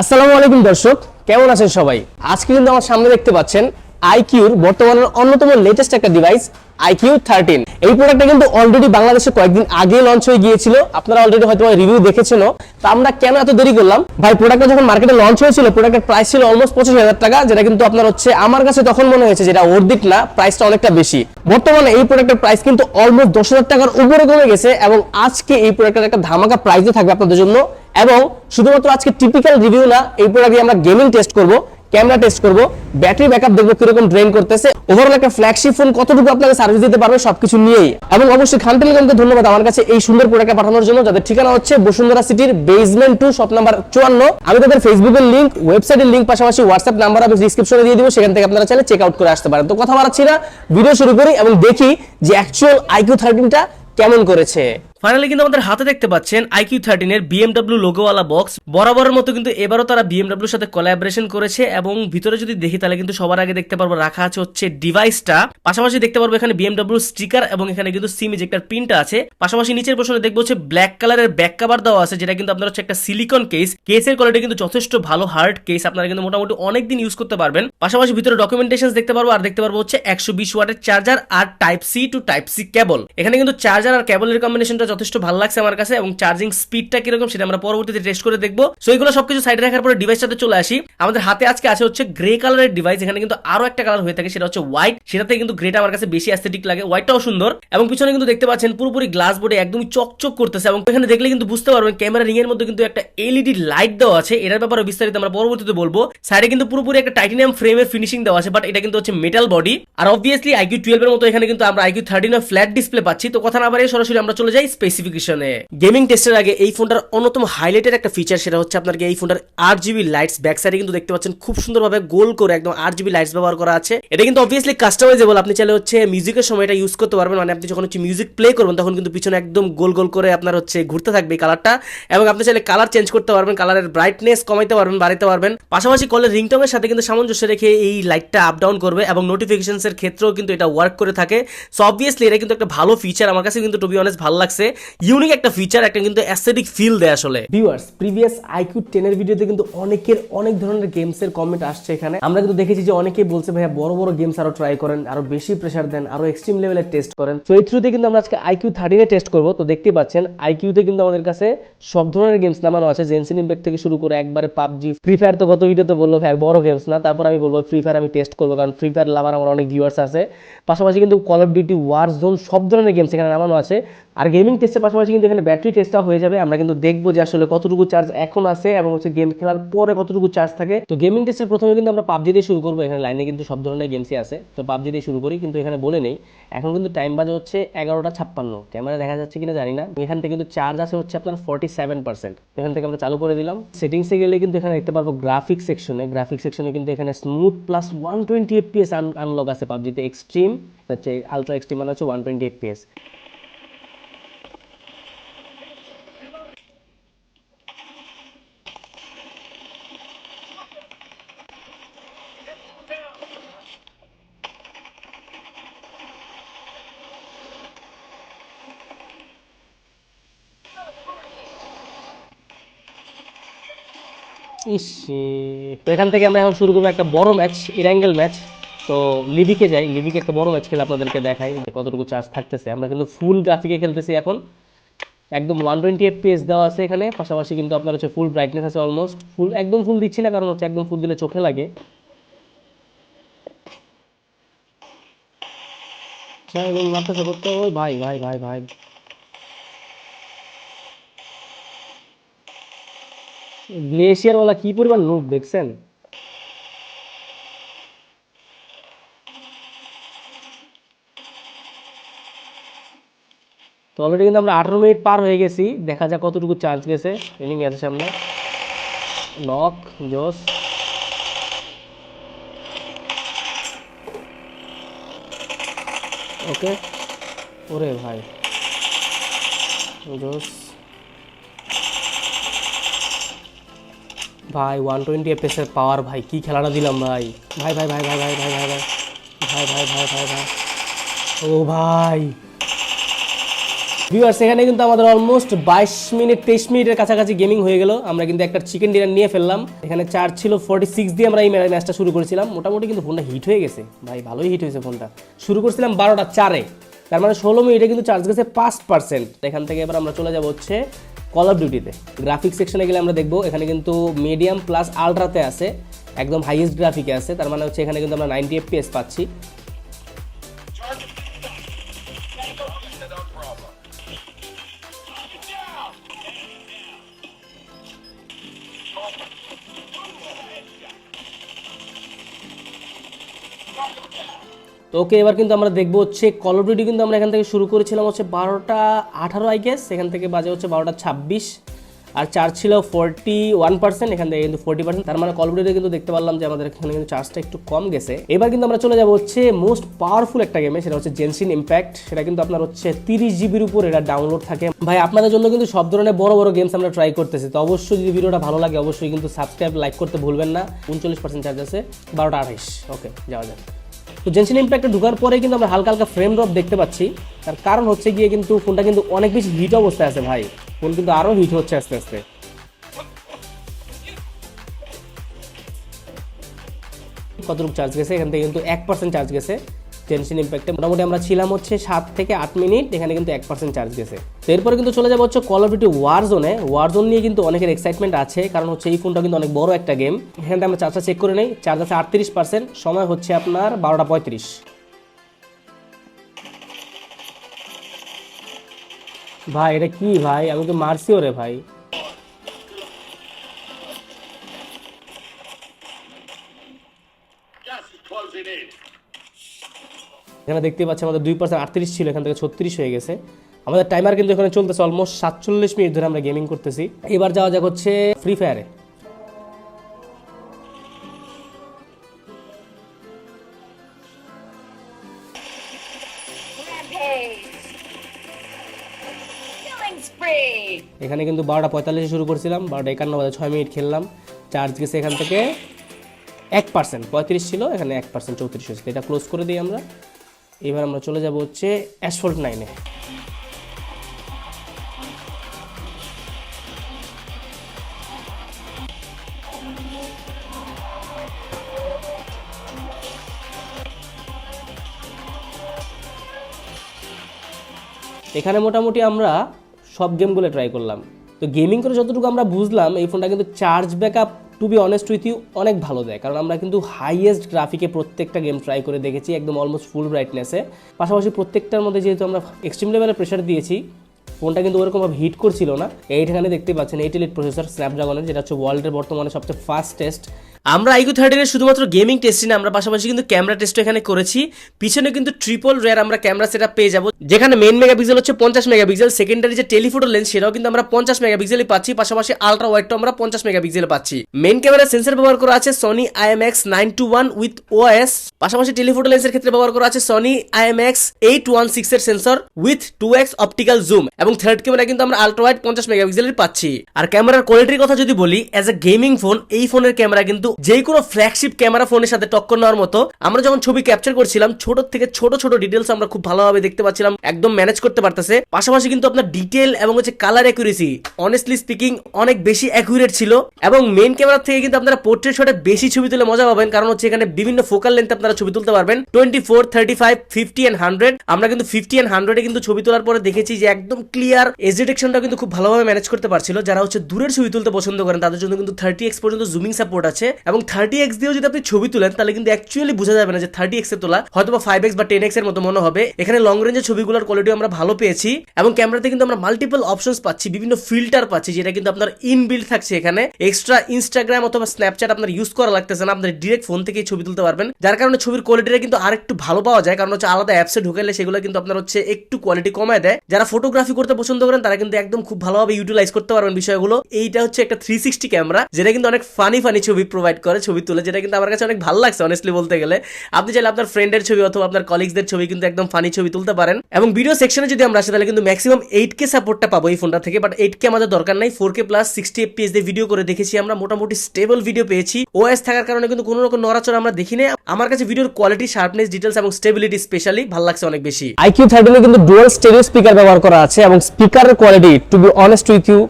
আসসালামু আলাইকুম দর্শক, কেমন আছেন সবাই? আজকে কিন্তু আমার সামনে দেখতে পাচ্ছেন আইকিউর বর্তমানের অন্যতম লেটেস্ট একটা ডিভাইস আইকিউ থার্টিন এই প্রোডাক্টটা কিন্তু অলরেডি বাংলাদেশে কয়েকদিন আগে লঞ্চ হয়ে গিয়েছিল। আপনারা অলরেডি হয়তো রিভিউ দেখেছেন তা আমরা কেন এত দেরি করলাম? ভাই প্রোডাক্টটা যখন মার্কেটে লঞ্চ হয়েছিল প্রোডাক্টের প্রাইস ছিল অলমোস্ট পঁচিশ হাজার টাকা, যেটা কিন্তু আপনার হচ্ছে আমার কাছে তখন মনে হয়েছে যেটা অর্ধিক না প্রাইসটা অনেকটা বেশি। বর্তমানে এই প্রোডাক্টের প্রাইস কিন্তু অলমোস্ট দশ হাজার টাকার উপরে কমে গেছে এবং আজকে এই প্রোডাক্টের একটা ধামাকা প্রাইসে থাকবে আপনাদের জন্য। এবং শুধুমাত্র আজকে টিপিক্যাল রিভিউ না, এই প্রোডাক্টে আমরা গেমিং টেস্ট করব। ক্যামেরা টেস্ট করব ব্যাটারি ব্যাকআপ দেখব কীরকম ড্রেন করতেছে। ওভারঅল একটা ফ্ল্যাগশিপ ফোন কতটুকু আপনাকে সার্ভিস দিতে পারবে সবকিছু নিয়েই। এবং অবশ্যই খান টেলিকমকে ধন্যবাদ আমার কাছে এই সুন্দর প্রোডাক্টটা পাঠানোর জন্য, যাদের ঠিকানা হচ্ছে বসুন্ধরা সিটির বেসমেন্ট টু শপ নাম্বার চুয়ান্ন। আমি তাদের ফেসবুকের লিঙ্ক ওয়েবসাইটের লিঙ্ক পাশাপাশি হোয়াটসঅ্যাপ নাম্বার আমি ডিসক্রিপশনে দিয়ে দিব, সেখান থেকে আপনারা চাইলে চেক আউট করে আসতে পারেন। তো কথা বাড়াচ্ছি না ভিডিও শুরু করি এবং দেখি যে অ্যাকচুয়াল আইকিউ থার্টিনটা কেমন করেছে। ফাইনালি কিন্তু আমাদের হাতে দেখতে পাচ্ছেন আইকিউ থার্টিন এর বিএমডব্লিউ লোগোওয়ালা বক্স বরাবরের মতো কিন্তু এবারও তারা বিএমডব্লিউর সাথে কোলাবরেশন করেছে এবং ভিতরে যদি দেখি তাহলে কিন্তু সবার আগে দেখতে পারব রাখা আছে হচ্ছে ডিভাইসটা পাশাপাশি দেখতে পারব এখানে বিএমডব্লিউ স্টিকার এবং এখানে কিন্তু সিম ইজেক্টার প্রিন্টটা আছে। পাশাপাশি নিচের পোর্শনে দেখব হচ্ছে ব্ল্যাক কালারের ব্যাক কাভার দেওয়া আছে, যেটা কিন্তু আপনার হচ্ছে একটা সিলিকন কেস কেসের কোয়ালিটি কিন্তু যথেষ্ট ভালো হার্ড কেস আপনারা কিন্তু মোটামুটি অনেকদিন ইউজ করতে পারবেন। পাশাপাশি ভিতরে ডকুমেন্টেশন দেখতে পারব আর দেখতে পারব হচ্ছে একশো বিশ ওয়াটের charger R type C to type C cable এখানে কিন্তু চার্জার আর কেবলের কম্বিনেশনটা যথেষ্ট ভালো লাগছে আমার কাছে এবং চার্জিং স্পিডটা কীরকম সেটা আমরা পরবর্তীতে টেস্ট করে দেখব। সো এগুলো সবকিছু সাইডে রাখার পরে ডিভাইসটাতে চলে আসি। আমাদের হাতে আজকে আছে হচ্ছে গ্রে কালারের ডিভাইস এখানে কিন্তু আরও একটা কালার হয়ে থাকে, সেটা হচ্ছে হোয়াইট সেটাতে কিন্তু গ্রেটা আমার কাছে বেশি অ্যাস্থেটিক লাগে। হোয়াইটটাও সুন্দর এবং পিছনে কিন্তু দেখতে পাচ্ছেন পুরোপুরি গ্লাস বোর্ডে একদমই চকচক করতেছে এবং এখানে দেখলে কিন্তু বুঝতে পারবেন ক্যামেরা রিং এর মধ্যে কিন্তু একটা এলইডি লাইট দেওয়া আছে। এটার ব্যাপারে বিস্তারিত আমরা পরবর্তীতে বলব। সাইডে কিন্তু পুরোপুরি একটা টাইটানিয়াম ফ্রেমের ফিনিশিং দেওয়া আছে বাট এটা কিন্তু হচ্ছে মেটাল বডি আর অবভিয়াসলি আইকিউ টুয়েলভ এর মতো এখানে কিন্তু আমরা আইকিউ থার্টিন ফ্ল্যাট ডিসপ্লে পাচ্ছি। তো কথা না বাড়িয়ে সরাসরি আমরা চলে যাই স্পেসিফিকেশনে গেমিং টেস্টের আগে এই ফোনটার অন্যতম হাইলাইটের একটা ফিচার সেটা হচ্ছে আপনার এই ফোনটার আট জিবি লাইটস ব্যাক সাইডে কিন্তু দেখতে পাচ্ছেন খুব সুন্দরভাবে গোল করে একদম আট জিবি লাইটস ব্যবহার করা আছে। এটা কিন্তু অবভিয়াসলি কাস্টমাইজেবল আপনি চাইলে হচ্ছে মিউজিকের সময় এটা ইউজ করতে পারবেন। মানে আপনি যখন হচ্ছে মিউজিক প্লে করবেন, তখন কিন্তু পিছনে একদম গোল গোল করে আপনার হচ্ছে ঘুরতে থাকবে কালারটা এবং আপনি চাইলে কালার চেঞ্জ করতে পারবেন কালারের ব্রাইটনেস কমাইতে পারবেন, বাড়াইতে পারবেন। পাশাপাশি কলের রিংটনের সাথে কিন্তু সামঞ্জস্য রেখে এই লাইটটা আপ ডাউন করবে এবং নোটিফিকেশনস এর ক্ষেত্রেও কিন্তু এটা ওয়ার্ক করে থাকে। সো অবভিয়াসলি এটা কিন্তু একটা ভালো ফিচার আমার কাছে কিন্তু টু বি অনেস্ট ভালো লাগছে। ইউনিক একটা ফিচার একটা কিন্তু অ্যাস্থেটিক ফিল দেয় আসলে। ভিউয়ার্স প্রিভিয়াস আইকিউ টেনের ভিডিওতে কিন্তু অনেকের অনেক ধরনের গেমস এর কমেন্ট আসছে এখানে। আমরা কিন্তু দেখেছি যে অনেকেই বলছে, ভাইয়া, বড় বড় গেমস আরও ট্রাই করেন, আরও বেশি প্রেশার দেন, আরও এক্সট্রিম লেভেলের টেস্ট করেন। তো এই থ্রুতে কিন্তু আমরা আজকে আইকিউ থার্টিনে টেস্ট করব। তো দেখতেই পাচ্ছেন আইকিউতে কিন্তু আমাদের কাছে সব ধরনের গেমস নামানো আছে। জেনসিন ইম্প্যাক্ট থেকে শুরু করে একবারে পাবজি ফ্রি ফায়ার তো গত ভিডিওতে বলল, ভাই, বড় গেমস না। তারপর আমি বলব ফ্রি ফায়ার আমি টেস্ট করব, কারণ ফ্রি ফায়ার লাভার আমার অনেক ভিউয়ার্স আছে। পাশাপাশি কিন্তু Call of Duty Warzone সব ধরনের গেমস এখানে নামানো আছে। আর গেমিং টেস্টের পাশাপাশি কিন্তু এখানে ব্যাটারি টেস্টটা হয়ে যাবে। আমরা কিন্তু দেখব যে আসলে কতটুকু চার্জ এখন আছে এবং হচ্ছে গেম খেলার পরে কতটুকু চার্জ থাকে। তো গেমিং টেস্টের প্রথমে কিন্তু আমরা পাবজি দিয়ে শুরু করব। এখানে লাইনে কিন্তু সব ধরনের গেমসই আছে। তো পাবজি দিয়ে শুরু করি, কিন্তু এখানে বলে নেই। এখন কিন্তু টাইম বাজে হচ্ছে এগারোটা ছাপ্পান্ন। ক্যামেরা দেখা যাচ্ছে কিনা জানি না। এখান থেকে কিন্তু চার্জ আছে হচ্ছে আপনার ফর্টি সেভেন পার্সেন্ট এখান থেকে আমরা চালু করে দিলাম। সেটিংসে গেলে কিন্তু এখানে দেখতে পারব গ্রাফিক সেকশনে গ্রাফিক সেকশনে কিন্তু এখানে smooth plus one twenty FPS unlock আছে পাবজিতে এক্সট্রিম হচ্ছে আলট্রা এক্সট্রিম মানে হচ্ছে ওয়ান টোয়েন্টি এফপিএস ইস তো এখান থেকে আমরা এখন শুরু করব একটা বড় ম্যাচ ইরাঙ্গেল ম্যাচ। তো লিবিকে যাই, লিবিকে একটা বড় ম্যাচ খেলে আপনাদেরকে দেখাই কতটুকু চার্জ থাকতেছে। আমরা কিন্তু ফুল গ্রাফিকে খেলতেছি এখন। একদম ওয়ান টোয়েন্টি এফপিএস দেওয়া আছে এখানে, পাশাপাশি কিন্তু আপনার হচ্ছে ফুল ব্রাইটনেস আছে অলমোস্ট ফুল একদম ফুল দিচ্ছি না, কারণ হচ্ছে একদম ফুল দিলে চোখে লাগে। মারতেছে করতে। ওই ভাই ভাই ভাই ভাই। গ্লেশিয়ার ওলা কি পরিমাণ লোক দেখছেন? তো অলরেডি কিন্তু আমরা আঠারো মিনিট পার হয়ে গেছি। দেখা যাক কতটুকু চার্জ গেছে। ট্রেনিং আছে সামনে। নক জোস ওকে ওরে ভাই। জোস ভাই ওয়ান টোয়েন্টি এফএস এর পাওয়ার ভাই কি খেলাটা দিলাম ভাই ভাই ভাই ভাই ভাই ভাই ভাই ভাই ভাই ভাই ভাই ভাই ভাই ভাই ও ভাই ভিউয়ার্স এখানে কিন্তু আমাদের অলমোস্ট বাইশ মিনিট তেইশ মিনিটের কাছাকাছি গেমিং হয়ে গেল আমরা কিন্তু একটা চিকেন ডিনার নিয়ে ফেললাম এখানে চার্জ ছিল ফোর্টি সিক্স দিয়ে আমরা এই ম্যাচটা শুরু করেছিলাম মোটামুটি কিন্তু ফোনটা হিট হয়ে গেছে ভাই ভালোই হিট হয়েছে ফোনটা শুরু করেছিলাম বারোটা চারে তার মানে ষোলো মিনিটে কিন্তু চার্জ গেছে পাঁচ পার্সেন্ট এখান থেকে এবার আমরা চলে যাব হচ্ছে কল অফ ডিউটিতে গ্রাফিক্স সেকশনে গেলে আমরা দেখব, এখানে কিন্তু মিডিয়াম প্লাস আলট্রাতে আছে, একদম হাইয়েস্ট গ্রাফিকে আছে, তার মানে হচ্ছে এখানে কিন্তু আমরা নাইনটি এফপিএস পাচ্ছি। তো ওকে এবার কিন্তু আমরা দেখব হচ্ছে কল অফ ডিউটি কিন্তু আমরা এখান থেকে শুরু করেছিলাম হচ্ছে বারোটা আঠারো আই গেস এখান থেকে বাজে হচ্ছে বারোটা ছাব্বিশ। আর চার্জ ছিল ফোরটি ওয়ান পার্সেন্ট এখান থেকে কিন্তু ফোরটি পার্সেন্ট তার মানে কল অফ ডিউটি কিন্তু দেখতে পারলাম যে আমাদের এখানে কিন্তু চার্জটা একটু কম গেছে। এবার কিন্তু আমরা চলে যাব হচ্ছে মোস্ট পাওয়ারফুল একটা গেমে সেটা হচ্ছে জেনসিন ইম্প্যাক্ট সেটা কিন্তু আপনার হচ্ছে তিরিশ জিবির উপর এটা ডাউনলোড থাকে। ভাই, আপনাদের জন্য কিন্তু সব ধরনের বড় বড় গেমস আমরা ট্রাই করতেছি। তো অবশ্যই যদি ভিডিওটা ভালো লাগে, অবশ্যই কিন্তু সাবস্ক্রাইব লাইক করতে ভুলবেন না। উনচল্লিশ পার্সেন্ট চার্জ আছে, বারোটা আঠাইশ। ওকে যাওয়া যাক। তো জেনশিন ইম্প্যাক্টে ঢুকার পরে কিন্তু আমরা হালকা হালকা ফ্রেম ড্রপ দেখতে পাচ্ছি। তার কারণ হচ্ছে গিয়ে কিন্তু ফোনটা কিন্তু অনেক বেশি হিট অবস্থায় আছে ভাই। ফোন কিন্তু আরও হিট হচ্ছে আস্তে আস্তে। কতটুকু চার্জ গেছে? এখান থেকে কিন্তু এক পার্সেন্ট চার্জ গেছে। টেনশন ইম্প্যাক্টে মোটামুটি আমরা ছিলাম হচ্ছে সাত থেকে আট মিনিট, এখানে কিন্তু এক পার্সেন্ট চার্জ গেছে এরপরে কিন্তু চলে যাব হচ্ছে কল অফ ডিউটি ওয়ার জোনে ওয়ার জোন নিয়ে কিন্তু অনেকের এক্সাইটমেন্ট আছে, কারণ হচ্ছে এই ফোনটা কিন্তু অনেক বড় একটা গেম এখানে আমরা চার্জটা চেক করে নেই। চার্জ আছে আটত্রিশ পার্সেন্ট সময় হচ্ছে আপনার বারোটা পঁয়ত্রিশ। ভাই, এটা কি ভাই? আমি তো মারছিও রে ভাই। Is closing in. এখানে দেখতে পাচ্ছি আমাদের দুই পার্সেন্ট আটত্রিশ ছিল, এখান থেকে ছত্রিশ হয়ে গেছে। আমাদের টাইমার কিন্তু এখানে চলতেছে অলমোস্ট সাতচল্লিশ মিনিট ধরে আমরা গেমিং করতেছি। এবার যাওয়া যাক হচ্ছে ফ্রি ফায়ারে! এখানে কিন্তু বারোটা পঁয়তাল্লিশে শুরু করছিলাম, বারোটা একান্ন বাজে ছয় মিনিট খেললাম। চার্জ গেছে এখান থেকে এক পার্সেন্ট, পঁয়ত্রিশ ছিল, এখানে এক পার্সেন্ট চৌত্রিশ হয়েছে। এটা ক্লোজ করে দিই আমরা। এবার আমরা চলে যাব হচ্ছে অ্যাসফল্ট নাইনে। এখানে মোটামুটি আমরা সব গেমগুলো ট্রাই করলাম। তো গেমিং করে যতটুকু আমরা বুঝলাম, এই ফোনটা কিন্তু charge backup to be honest with you অনেক ভালো দেয়। কারণ আমরা কিন্তু হাইয়েস্ট গ্রাফিকে প্রত্যেকটা গেম ট্রাই করে দেখেছি, একদম অলমোস্ট ফুল ব্রাইটনেসে পাশাপাশি প্রত্যেকটার মধ্যে যেহেতু আমরা এক্সট্রিম লেভেলে প্রেশার দিয়েছি ফোনটা কিন্তু ওরকমভাবে হিট করছিল না। এইখানে দেখতে পাচ্ছেন এইট এলিট প্রসেসর স্ন্যাপড্রাগনের যেটা হচ্ছে ওয়ার্ল্ডের বর্তমানে সবচেয়ে ফাস্টেস্ট আমরা আইকু থার্টিনের শুধুমাত্র গেমিং টেস্টই না, আমরা পাশাপাশি কিন্তু ক্যামেরা টেস্টও এখানে করেছি। পিছনে কিন্তু ট্রিপল রেয়ার আমরা ক্যামেরা সেটা পেয়ে যাব, যেখানে মেন মেগাপিক্সেল হচ্ছে পঞ্চাশ মেগাপিক্সেল সেকেন্ডারি যে টেলিফোটো লেন্স সেটাও কিন্তু আমরা পঞ্চাশ মেগাপিক্সেলই পাচ্ছি। পাশাপাশি আলট্রা ওয়াইডটাও আমরা পঞ্চাশ মেগাপিক্সেল পাচ্ছি। মেন ক্যামেরা সেন্সর ব্যবহার করা আছে Sony IMX nine two one with OS পাশাপাশি টেলিফোটো লেন্সের ক্ষেত্রে ব্যবহার করা আছে Sony IMX eight one six এর sensor with two X optical zoom এবং থার্ড ক্যামেরা কিন্তু আমরা আলট্রা ওয়াইড পঞ্চাশ মেগাপিক্সেলের পাচ্ছি। আর ক্যামেরার কোয়ালিটির কথা যদি বলি অ্যাজ এ গেমিং ফোন এই ফোনের ক্যামেরা কিন্তু যে কোনো ফ্ল্যাগশিপ ক্যামেরা ফোনের সাথে টক্কর নেওয়ার মতো। আমরা যখন ছবি ক্যাপচার করছিলাম, ছোট থেকে ছোট ছোট ডিটেলস আমরা খুব ভালোভাবে দেখতে পাচ্ছিলাম, একদম ম্যানেজ করতে পারতেছে। পাশাপাশি কিন্তু আপনার ডিটেল এবং হচ্ছে কালার অ্যাকুরেসি অনেস্টলি স্পিকিং অনেক বেশি অ্যাকুরেট ছিল। এবং মেন ক্যামেরা থেকে কিন্তু আপনারা পোর্ট্রেট শটে বেশি ছবি তুলে মজা পাবেন, কারণ হচ্ছে এখানে বিভিন্ন ফোকাল লেন্থ আপনারা ছবি তুলতে পারবেন। Twenty four thirty five fifty and hundred আমরা কিন্তু ফিফটি অ্যান্ড হান্ড্রেডে কিন্তু ছবি তোলার পরে দেখেছি যে একদম ক্লিয়ার এজ ডিটেকশনটা কিন্তু খুব ভালোভাবে ম্যানেজ করতে পারছিল। যারা হচ্ছে দূরের ছবি তুলতে পছন্দ করেন, তাদের জন্য কিন্তু থার্টি এক্স পর্যন্ত জুমিং সাপোর্ট আছে এবং থার্টি এক্স দিয়েও যদি আপনি ছবি তুলেন, তাহলে কিন্তু অ্যাকচুয়ালি বোঝা যাবে না যে থার্টি এক্স এ তোলা হয়তো বা ফাইভ এক্স বা টেন এক্সের মতো মনে হবে। এখানে লং রেঞ্জের ছবিগুলোর কোয়ালিটি আমরা ভালো পেয়েছি এবং ক্যামেরাতে কিন্তু আমরা মাল্টিপল অপশনস পাচ্ছি, বিভিন্ন ফিল্টার পাচ্ছি, যেটা কিন্তু আপনার ইনবিল্ড থাকছে এখানে। এক্সট্রা ইনস্টাগ্রাম অথবা স্ন্যাপচ্যাট আপনার ইউজ করা লাগতেছে না আপনার ডিরেক্ট ফোন থেকেই ছবি তুলতে পারবেন। যার কারণে ছবির কোয়ালিটিটা কিন্তু আরেকটু ভালো পাওয়া যায়, কারণ হচ্ছে আলাদা অ্যাপসে ঢুকাইলে সেগুলো কিন্তু আপনার হচ্ছে একটু কোয়ালিটি কমায় দেয়। যারা ফটোগ্রাফি করতে পছন্দ করেন, তারা কিন্তু একদম খুব ভালোভাবে ইউটিলাইজ করতে পারবেন বিষয়গুলো। এইটা হচ্ছে একটা থ্রি সিক্সটি ক্যামেরা যেটা কিন্তু অনেক ফানি ফানি ছবি প্রোভাইড করে, ছবি তুলে, যেটা কিন্তু আমার কাছে অনেক ভালো লাগছে অনেস্টলি বলতে গেলে। আপনি চাইলে আপনার ফ্রেন্ডের ছবি অথবা আপনার কলিগসদের ছবি কিন্তু একদম ফানি ছবি তুলতে পারেন। এবং ভিডিও সেকশনে যদি আমরা আসি, তাহলে কিন্তু ম্যাক্সিমাম এইট কে সাপোর্টটা পাবো এই ফোনটা থেকে বাট এইট কে আমাদের দরকার নাই। Four K plus sixty FPS দিয়ে ভিডিও করে দেখেছি আমরা, মোটামুটি স্টেবল ভিডিও পেয়েছি। ওএস থাকার কারণে কিন্তু কোনো রকম নড়াচড়া আমরা দেখি নাই। আমার কাছে ভিডিওর কোয়ালিটি শার্পনেস ডিটেলস এবং স্টেবিলিটি স্পেশালি ভালো লাগছে অনেক বেশি। আইকিউ থার্টিনে কিন্তু ডুয়াল স্টেরিও স্পিকার ব্যবহার করা আছে স্পিকারের quality to be honest with you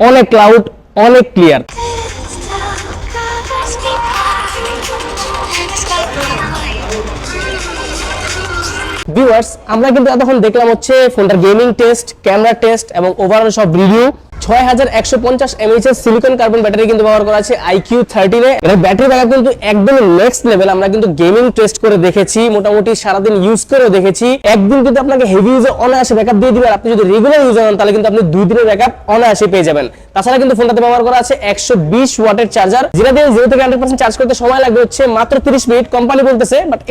অনেক ক্লাউড অনেক ক্লিয়ার ভিউয়ার্স আমরা কিন্তু এতক্ষণ দেখলাম হচ্ছে ফোনটার গেমিং টেস্ট ক্যামেরা টেস্ট এবং ওভারঅল সব রিভিউ ছয় হাজার একশো পঞ্চাশ সিলিকন কার্বন ব্যাটারি কিন্তু ব্যবহার করা কিন্তু গেমিং টেস্ট করে দেখেছি, মোটামুটি সারাদিন ইউজ দেখেছি। একদিন কিন্তু আপনাকে অনায়াসে ব্যাকআপ দিয়ে আপনি যদি রেগুলার ইউজ হন, তাহলে কিন্তু আপনি ব্যাকআপ অনায়াসে পেয়ে যাবেন। তাছাড়া কিন্তু ফোনটাতে ব্যবহার করা আছে একশো বিশ ওয়াটের চার্জার যেটা দিয়ে পার্সেন্ট চার্জ করতে সময় লাগবে হচ্ছে মাত্র তিরিশ মিনিট।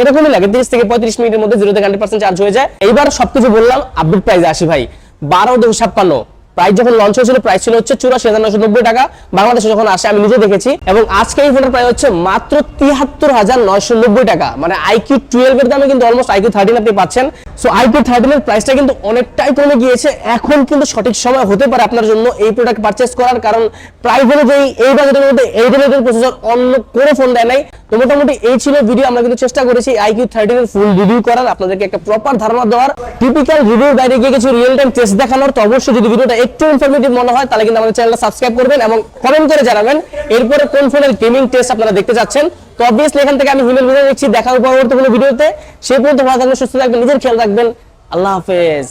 এরকমই লাগে থেকে পঁয়ত্রিশ মিনিটের মধ্যে পার্সেন্ট চার্জ হয়ে যায়। সবকিছু বললাম আপডেট আসি ভাই। বারো দুশো ছাপ্পান্ন। প্রাইস যখন লঞ্চ হয়েছিল প্রাইস ছিল হচ্ছে চুরাশি হাজার নশো নব্বই টাকা। বাংলাদেশে যখন আসে, আমি নিজে দেখেছি। এবং আজকে এই ফোনের প্রাইস হচ্ছে মাত্র তিয়াত্তর হাজার নয়শো নব্বই টাকা। মানে আইকিউ টুয়েলভ এর দামে কিন্তু অলমোস্ট আইকিউ থার্টিন আপনি পাচ্ছেন। সো আইকিউ থার্টিন এর প্রাইসটা কিন্তু অনেকটাই কমে গিয়েছে। এখন কিন্তু সঠিক সময় হতে পারে আপনার জন্য এই প্রোডাক্ট পারচেস করার, কারণ প্রাইস অনুযায়ী এই বাজেটের মধ্যে এই রিলেটেড প্রসেসর অন্য কোনো ফোন দেয় নাই। তো মোটামুটি এই ছিল ভিডিও আমরা কিন্তু চেষ্টা করেছি আইকিউ থার্টিন এর ফুল রিভিউ করার, আপনাদেরকে একটা প্রপার ধারণা দেওয়ার। টিপিক্যাল রিভিউ বাইরে গিয়ে কিছু রিয়েল টাইম টেস্ট দেখানোর, তো অবশ্যই যদি ভিডিওটা একটু ইনফরমেটিভ মনে হয়, তাহলে কিন্তু আমাদের চ্যানেলটা সাবস্ক্রাইব করবেন এবং কমেন্ট করে জানাবেন এরপরে কোন ফোনের গেমিং টেস্ট আপনারা দেখতে যাচ্ছেন তো অবভিয়াসলি এখান থেকে আমি হিমেল ভিডিও দেখছি, দেখা পরবর্তী কোনো ভিডিওতে সেই পর্যন্ত ভালো থাকবেন, সুস্থ থাকবেন, নিজের খেয়াল আল্লাহ হাফেজ